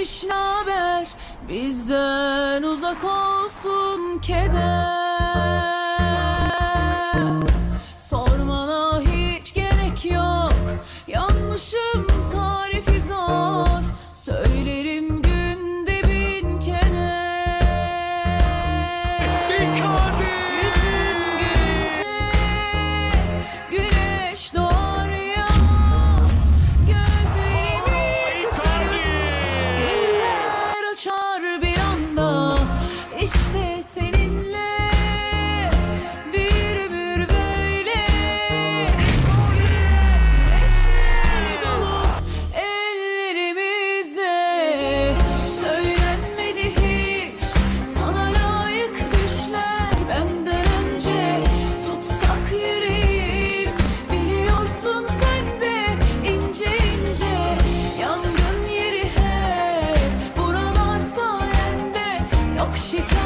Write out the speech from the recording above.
neymiş naber Bizden uzak olsun keder Oh, şikayet